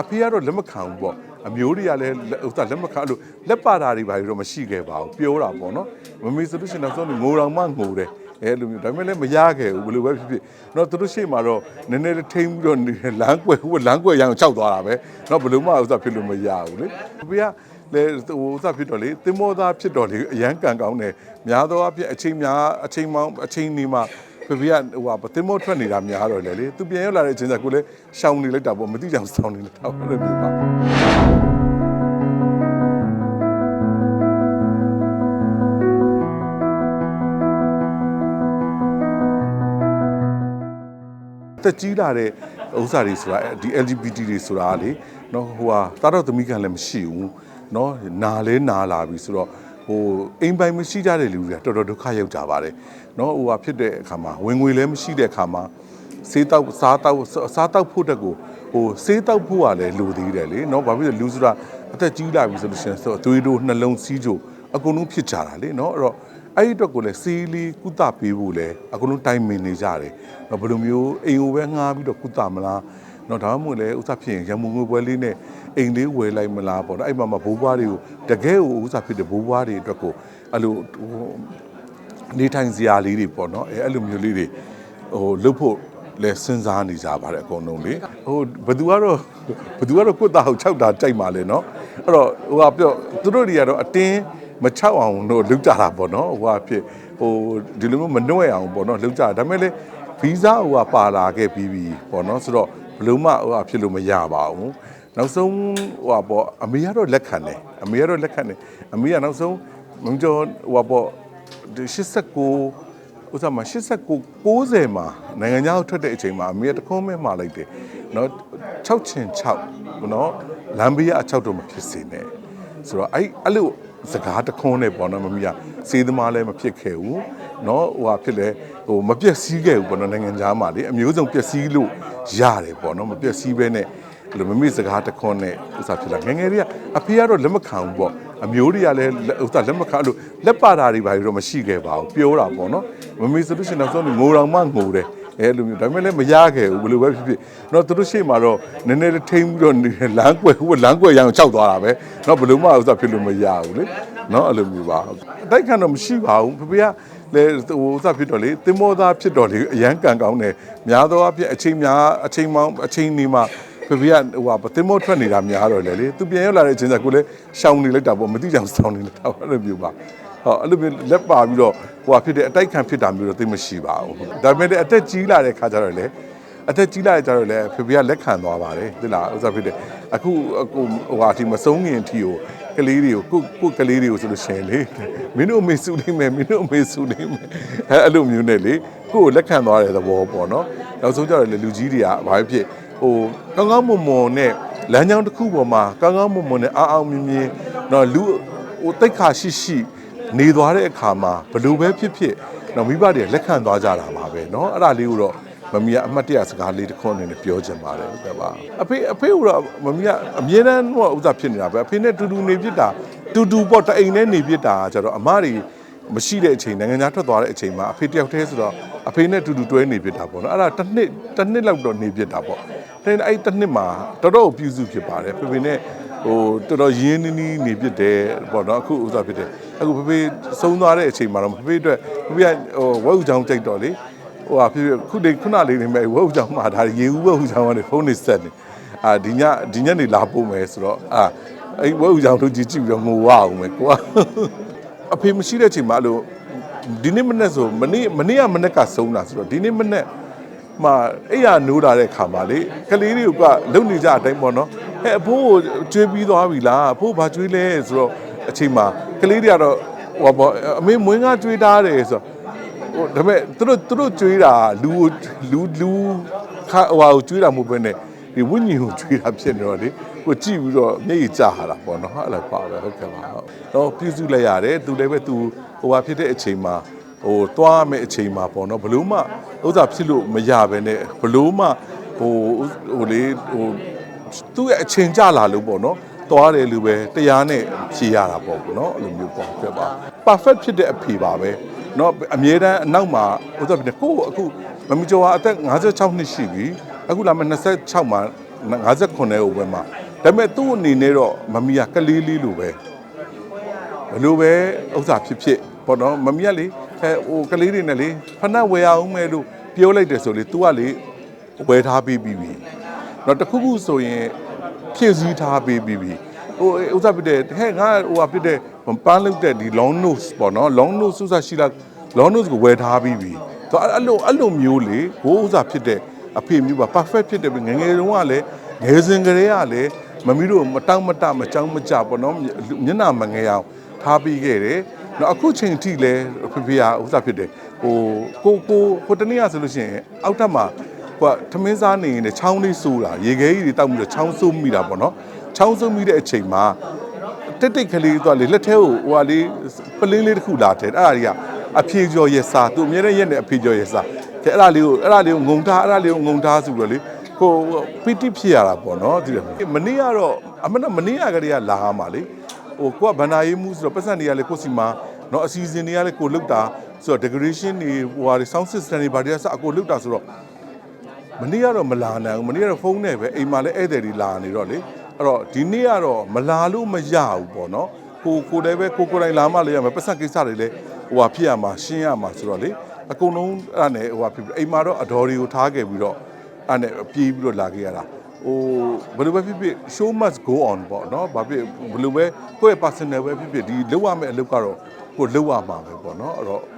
အဖေကတော့လက်မခံဘူးပေါ့အမျိုးတွေကလည်းဥစ္စာလက်မခံအဲ့လို့လက်ပါတာတွေဘာတွေတော့မရှိခဲ့ပါဘူးပြောတာပေါ့နော်မမေဆိုလို့ရှိရင်တော့ဆိုငိုတော်မှငိုတယ်အဲလိုမျိုးဒါပေမဲ့လည်းမရခဲ့ဘူးဘယ်လိုပဲဖြစ်ဖြစ်တော့သူတို့ရှေ့မှာတော့နည်းနည်းလေးထိမ့်ပြီးတော့လမ်းကွယ်ဟိုလမ်းကွယ်ရအောင်ခြောက်သွားတာပဲတော့ဘယ်လိုမှဥစ္စာဖြစ်လို့မရဘူးလေအဖေကလေဟိုဥစ္စာဖြစ်တော့လေတင်မောသားဖြစ်တော့လေအရန်ကန်ကောင်းတယ်များသောအားဖြင့်အချိန်များအချိန်မောင်းအချိန်နေမှာ ဖေဖေကဟိုဟာတင်မောထွက်နေတာများတော့လေလေသူပြန်ရောက်လာတဲ့အချိန်ကျကိုလည်းရှောင်နေလိုက်တာပေါ့မသိကြအောင်စောင်းနေလိုက်တာအဲ့လိုမျိုးပါတက်ကြီးလာတဲ့ဥစ္စာတွေဆိုတာဒီ LGBT တွေဆိုတာလေနော်ဟိုဟာတာတော့သမီးကလည်းမရှိဘူးနော်နာလဲနာလာပြီဆိုတော့ ဟိုအိမ်ပိုင်မရှိကြတဲ့လူတွေကတော်တော်ဒုက္ခရောက်ကြပါတယ်နော်ဟိုဟာဖြစ်တဲ့အခါမှာဝင်ငွေလည်းမရှိတဲ့အခါမှာစေးတောက်စားတောက်စားတောက်ဖို့တက်ကိုဟိုစေးတောက်ဖို့ကလည်းလိုသေးတယ်လေနော်ဘာဖြစ်လဲလူဆိုတာအသက်ကြီးလာပြီဆိုလို့ရှိရင်ဆိုသွေးတို့နှလုံးစီးကြိုအကုန်လုံးဖြစ်ကြတာလေနော်အဲ့တော့အဲ့ဒီအတွက်ကိုလည်းစီးလီကုသပေးဖို့လည်းအကုန်လုံးတိုင်ပင်နေကြတယ်။တော့ဘယ်လိုမျိုးအိမ်ကိုပဲငှားပြီးတော့ကုသမလား။ တော့ဒါမှမဟုတ်လည်းဥစားဖြစ်ရင်ရမုံငွေပွဲလေးနဲ့အိမ်လေးဝယ်လိုက်မလားပေါ့နော်။အဲ့မှာမှာဘိုးဘွားတွေကိုတကယ်ကိုဥစားဖြစ်တဲ့ဘိုးဘွားတွေအတွက်ကိုအဲ့လိုဟိုနေထိုင်စရာလေးတွေပေါ့နော်။အဲအဲ့လိုမျိုးလေးတွေဟိုလုပ်ဖို့လဲစဉ်းစားနေကြပါတယ်အကုန်လုံးလေဟိုဘသူကတော့ဘသူကတော့ကုသအောင်၆တာကြိုက်ပါလေနော်အဲ့တော့ဟိုကပြောသူတို့တွေကတော့အတင်းမချောက်အောင်တော့လုပ်ကြတာပေါ့နော်ဟိုကဖြစ်ဟိုဒီလိုမျိုးမနှွဲ့အောင်ပေါ့နော်လုပ်ကြတာဒါပေမဲ့လေဗီဇဟိုကပါလာခဲ့ပြီးပြီပေါ့နော်ဆိုတော့ ဘလို့မှဟိုကဖြစ်လို့မရပါဘူးနောက်ဆုံးဟိုကပေါ့အမေကတော့လက်ခံတယ်အမေကတော့လက်ခံတယ်အမေကနောက်ဆုံးမင်းကျော်ဟိုကပေါ့ဒီ89ဥစားမှာ89 90မှာနိုင်ငံခြားကိုထွက်တဲ့အချိန်မှာအမေကတခုံးမဲမှာလိုက်တယ်เนาะ6ချင်6เนาะလမ်းဘေးကအ6တော့မဖြစ်စေနဲ့ဆိုတော့အဲ့အဲ့လိုစကားတခွန်းနဲ့ပေါ့နော်မမီးကစေးသမားလည်းမဖြစ်ခဲ့ဘူး เนาะဟိုဟာဖြစ်လဲဟိုမပြက်စီးခဲ့ဘူးပေါ့နော်နိုင်ငံခြားမှာလေအမျိုးစုံပြက်စီးလို့ရတယ်ပေါ့နော်မပြက်စီးပဲနဲ့အဲ့လိုမမီးစကားတခွန်းနဲ့ဥစားဖြစ်လာငယ်ငယ်လေးကအဖေကတော့လက်မခံဘူးပေါ့အမျိုးတွေကလည်းဥစားလက်မခံလို့လက်ပါတာတွေဘာတွေတော့မရှိခဲ့ပါဘူးပြောတာပေါ့နော်မမီးဆိုလို့ရှိရင်တော့ငိုတော်မှငိုတယ်အဲလိုမျိုးဒါပေမဲ့လည်းမရခဲ့ဘူးဘယ်လိုပဲဖြစ်ဖြစ်တော့သူတို့ရှေ့မှာတော့နည်းနည်းလေးထိမ့်ပြီးတော့လမ်းကွယ်ဟိုလမ်းကွယ်ရအောင်ခြောက်သွားတာပဲတော့ဘယ်လိုမှဥစ္စာဖြစ်လို့မရဘူးလေနော်အဲ့လိုမျိုးပါအတိုက်ခံတော့မရှိပါဘူးဖဖေက လည်းဟိုဥစ္စာဖြစ်တော့လေတင်မောသားဖြစ်တော့လေအရန်ကန်ကောင်းတယ်များသောအားဖြင့်အချိန်များအချိန်မောင်းအချိန်နေမှာဖဖေကဟိုဟာတင်မောထွက်နေတာများတော့လေလေသူပြန်ရောက်လာတဲ့အချိန်ကျကိုလည်းရှောင်နေလိုက်တာပေါ့မသိကြအောင်စောင်းနေလိုက်တာအဲ့လိုမျိုးပါဟောအဲ့လိုမျိုးလက်ပါပြီးတော့ဟိုဟာဖြစ်တဲ့အတိုက်ခံဖြစ်တာမျိုးတော့သိမရှိပါဘူးဒါပေမဲ့လည်းအသက်ကြီးလာတဲ့ခါကျတော့လေအသက်ကြီးလာတဲ့ကျတော့လေဖေဖေကလက်ခံသွားပါတယ်သိလားဥစ္စာဖြစ်တဲ့အခုအခုဟိုဟာဒီမဆုံးငင်ထီကို ကလေးတွေကိုကိုကိုကလေးတွေကိုဆိုလို့ရှိရင်လေမင်းတို့အမေစုနေမယ်မင်းတို့အမေစုနေမယ်အဲအဲ့လိုမျိုးနဲ့လေကိုကိုလက်ခံသွားတဲ့သဘောပေါ့နော်နောက်ဆုံးကျတော့လေလူကြီးတွေကဘာဖြစ်ဟိုကောင်းကောင်းမွန်မွန်နဲ့လမ်းကြောင်းတစ်ခုပေါ်မှာကောင်းကောင်းမွန်မွန်နဲ့အားအောင်မြင်မြင်တော့လူဟိုတိတ်ခါရှိရှိ နေသွားတဲ့အခါမှာဘလို့ပဲဖြစ်ဖြစ်တော့မိဘတွေလက်ခံသွားကြတာပါပဲเนาะအဲ့ဒါလေးကိုတော့ မမီကအမှတ်တရစကားလေးတစ်ခွန်းအနေနဲ့ပြောချင်ပါတယ်ဟုတ်ကဲ့ပါအဖေအဖေကတော့မမီကအမြဲတမ်းတော့ဥစားဖြစ်နေတာပဲအဖေနဲ့တူတူနေဖြစ်တာတူတူပေါ့တအိမ်နဲ့နေဖြစ်တာကျတော့အမတွေမရှိတဲ့အချိန်နိုင်ငံခြားထွက်သွားတဲ့အချိန်မှာအဖေတယောက်တည်းဆိုတော့အဖေနဲ့တူတူတွဲနေဖြစ်တာပေါ့နော်အဲ့ဒါတစ်နှစ်တစ်နှစ်လောက်တော့နေဖြစ်တာပေါ့တဲ့အဲ့တစ်နှစ်မှာတော်တော်ပြည့်စုဖြစ်ပါတယ်ဖေဖေနဲ့ဟိုတော်တော်ရင်းနှီးနှီးနေဖြစ်တယ်ပေါ့နော်အခုဥစားဖြစ်တယ်အခုဖေဖေဆုံးသွားတဲ့အချိန်မှာတော့ဖေဖေအတွက်ဖေဖေကဟိုဝက်ဥချောင်းကြိုက်တော့လေ ဟိုဟာဖေဖေခုနေခုနလေးနေမဲ့ဝက်ဥချောင်းမှာဒါရေဦးဝက်ဥချောင်းကနေဖုန်းနေဆက်နေအာဒီညဒီညနေလာပို့မယ်ဆိုတော့အာအဲ့ဝက်ဥချောင်းတို့ကြည့်ကြည့်ပြီးတော့ငိုရအောင်မယ်ကိုကအဖေမရှိတဲ့အချိန်မှာအဲ့လိုဒီနေ့မနေ့ဆိုမနေ့မနေ့ကမနေ့ကဆုံးတာဆိုတော့ဒီနေ့မနေ့မှာအဲ့ရနိုးလာတဲ့ခါမှာလေကလေးတွေကလုံနေကြအတိုင်းပေါ့နော်ဟဲ့အဖိုးကိုကျွေးပြီးသွားပြီလားအဖိုးဘာကျွေးလဲဆိုတော့အချိန်မှာကလေးတွေကတော့ဟိုပေါ့အမေမွေးငါကျွေးတာတယ်ဆိုတော့ ဟိုဒါပေမဲ့သူတို့သူတို့ကြွေးတာလူလူလူခါဟိုကိုကြွေးတာမဟုတ်ဘဲနဲ့ဒီဝိညာဉ်ကိုကြွေးတာဖြစ်နေတော့လေကိုကြည့်ပြီးတော့မျက်ရည်ကျလာတာပေါ့နော်အဲ့လိုပါပဲဟုတ်ကဲ့ပါဟုတ်တော့ပြုစုလိုက်ရတယ်သူလည်းပဲသူဟိုဟာဖြစ်တဲ့အချိန်မှာဟိုသွားမဲ့အချိန်မှာပေါ့နော်ဘလို့မှဥစ္စာဖြစ်လို့မရပဲနဲ့ဘလို့မှဟိုဟိုလေဟိုသူ့ရဲ့အချိန်ကျလာလို့ပေါ့နော်သွားတယ်လို့ပဲတရားနဲ့ဖြေရတာပေါ့နော်အဲ့လိုမျိုးပေါ့ဖြစ်ပါ perfect ဖြစ်တဲ့အဖေပါပဲ เนาะအမြဲတမ်းအနောက်မှာဥစ္စာဖြစ်နေကိုယ့်အခုမမီကျော်ဟာအသက်56နှစ်ရှိပြီအခုလာမယ့်26မှာ 59ဟိုဘက်မှာဒါပေမဲ့သူ့အနေနဲ့တော့မမီကကလေးလေးလိုပဲဘယ်လိုပဲဥစ္စာဖြစ်ဖြစ်ပေါ့နော်မမီကလေအဲဟိုကလေးတွေနဲ့လေဖနက်ဝယ်ရအောင်မယ်လို့ပြောလိုက်တယ်ဆိုလေ तू ကလေဝယ်ထားပြီးပြီတော့တခုခုဆိုရင်ဖြည့်ဆည်းထားပြီးပြီ ဟိုဥစ္စာဖြစ်တဲ့ဟဲ့ငါဟိုဟာဖြစ်တဲ့ပန်းလုပ်တဲ့ဒီ long nose ပေါ့နော် long nose ဥစ္စာရှိလား long nose ကိုဝယ်ထားပြီးပြီသူအဲ့လိုအဲ့လိုမျိုးလေဘိုးဥစ္စာဖြစ်တဲ့အဖေမျိုးပါ perfect ဖြစ်တယ်ငယ်ငယ်တုန်းကလည်းငယ်စဉ်ကလေးကလည်းမမီတို့မတောင့်မတမကြောင်းမကြပေါ့နော်မျက်နှာမငယ်အောင်ထားပြီးခဲ့တယ်နော်အခုချိန်ထိလည်းဖေဖေကဥစ္စာဖြစ်တယ်ဟိုကိုကိုဟိုတနေ့ကဆိုလို့ရှိရင်အောက်ထပ်မှာဟိုထမင်းစားနေရင်လည်းချောင်းလေးစိုးတာရေခဲကြီးတွေတောက်ပြီးတော့ချောင်းစိုးမိတာပေါ့နော် ချောင်းစိုးမိတဲ့အချိန်မှာတက်တိတ်ကလေးသွားလေလက်ထဲကိုဟိုဟာလေးပလင်းလေးတစ်ခုလာတယ်အဲ့ဒါကြီးကအဖြေကျော်ရစာသူအမြဲတမ်းရက်နေအဖြေကျော်ရစာတဲ့အဲ့ဒါလေးကိုအဲ့ဒါလေးကိုငုံထားအဲ့ဒါလေးကိုငုံထားဆိုပြီးတော့လေကိုပီတိဖြစ်ရတာပေါ့နော်ဒီလိုမနေ့ကတော့အမနမနေ့ကကလေးကလာမှာလေဟိုကိုကဗန္ဒာရေးမှုဆိုတော့ပတ်စံတွေကလည်းကိုစီမှာနော်အစီအစဉ်တွေကလည်းကိုလုတ်တာဆိုတော့ decoration တွေဟိုဟာ sound system တွေဗာတွေကစအကိုလုတ်တာဆိုတော့မနေ့ကတော့မလာနိုင်ဘူးမနေ့ကတော့ဖုန်းနဲ့ပဲအိမ်မှာလည်းဧည့်သည်တွေလာနေတော့လေ အဲ့တော့ဒီနေ့ကတော့မလာလို့မရဘူးပေါ့နော်ကိုကိုလည်းပဲကိုကိုယ်တိုင်လာမှလည်းရမယ်ပတ်စံကိစ္စတွေလည်းဟိုဟာဖြစ်ရမှာရှင်းရမှာဆိုတော့လေအကုန်လုံးအဲ့ဒါနဲ့ဟိုဟာဖြစ်ပြီးအိမ်မှာတော့အတော်တွေကိုထားခဲ့ပြီးတော့အဲ့ဒါနဲ့ပြေးပြီးတော့လာခဲ့ရတာဟိုဘယ်လိုပဲဖြစ်ဖြစ် show must go on ပေါ့နော်ဘာဖြစ်ဘယ်လိုပဲကိုယ့်ရဲ့ personal ပဲဖြစ်ဖြစ်ဒီလောက်ရမယ့်အလုပ်ကတော့ကိုယ်လောက်ရမှာပဲပေါ့နော်အဲ့တော့